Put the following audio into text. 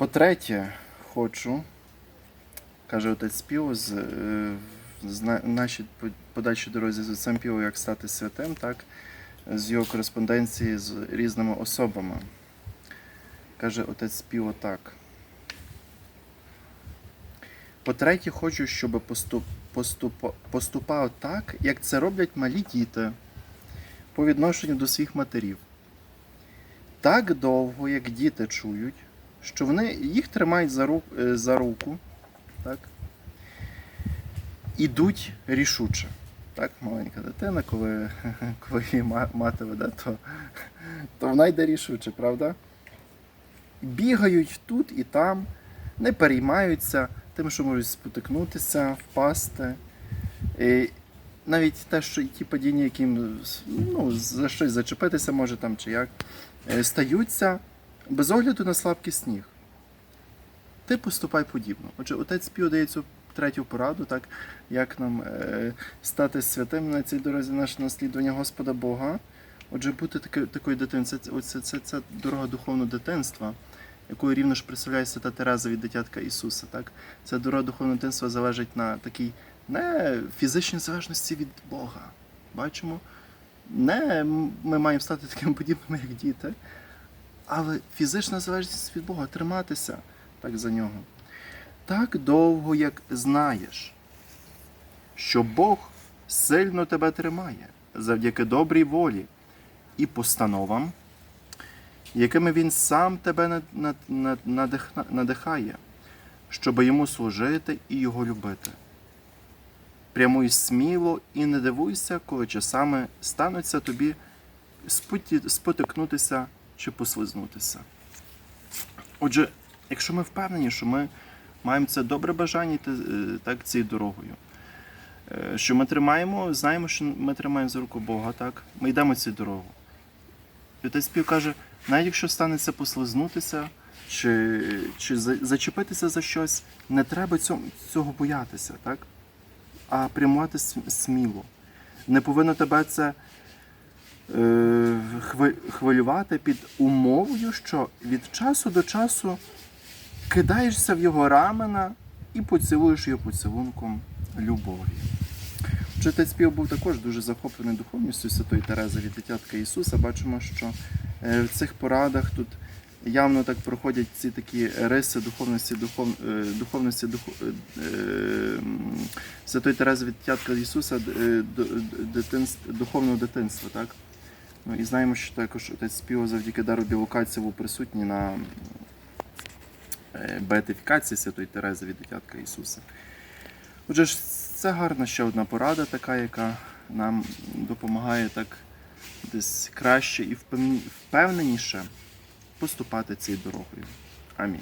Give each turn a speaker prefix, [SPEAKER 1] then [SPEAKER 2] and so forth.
[SPEAKER 1] По-третє, хочу, каже отець Піо, з, е, з нашій по- подальшій дорозі з отцем Піо, як стати святим, так, з його кореспонденції з різними особами. Каже отець Піо так. По-третє, хочу, щоб поступ, поступ, поступав так, як це роблять малі діти по відношенню до своїх матерів. Так довго, як діти чують, що вони їх тримають за, рук, е, за руку, так? ідуть рішуче. Так, маленька дитина, коли, коли її мати веде, то, то вона йде рішуче, правда? Бігають тут і там, не переймаються тим, що можуть спотикнутися, впасти. І навіть те, що ті падіння, яким ну, за щось зачепитися може там чи як, е, стаються без огляду на слабкість ніг. Ти поступай подібно. Отже, отець Піо дає цю третю пораду, так, як нам е, стати святим на цій дорозі наше наслідування Господа Бога. Отже, бути таки, такою дитиною, це, це, це, це, це дорога духовного дитинства, якою рівно ж представляє свята Тереза від дитятка Ісуса. Так? Ця дорога духовного дитинства залежить на такій не фізичній залежності від Бога. Бачимо? Не ми маємо стати такими подібними, як діти, але фізична залежність від Бога триматися так за нього. Так довго, як знаєш, що Бог сильно тебе тримає завдяки добрій волі і постановам, якими Він сам тебе надихає, щоб йому служити і його любити. Прямуй сміло і не дивуйся, коли часами стануться тобі спотикнутися чи послизнутися. Отже, якщо ми впевнені, що ми маємо це добре бажання е, так цією дорогою, е, що ми тримаємо, знаємо, що ми тримаємо за руку Бога, так? Ми йдемо цю дорогу. І отець Пів каже, навіть якщо станеться послизнутися чи, чи зачепитися за щось, не треба цього, цього боятися, так? а прямувати сміло. Не повинно тебе це хвилювати під умовою, що від часу до часу кидаєшся в його рамена і поцілуєш його поцілунком любові. Отець Піо був також дуже захоплений духовністю Святої Терези від дитятка Ісуса. Бачимо, що е, в цих порадах тут явно так проходять ці такі риси духовності, духов, е, духовності е, е, м, Святої Терези від дитятка Ісуса е, дитинств, духовного дитинства. Так? Ну, і знаємо, що також отець Піо завдяки дару білокації був присутній на е, беатифікації Святої Терези від дитятка Ісуса. Отже, ж, це гарна ще одна порада, така, яка нам допомагає так десь краще і впевненіше поступати цією дорогою. Амінь.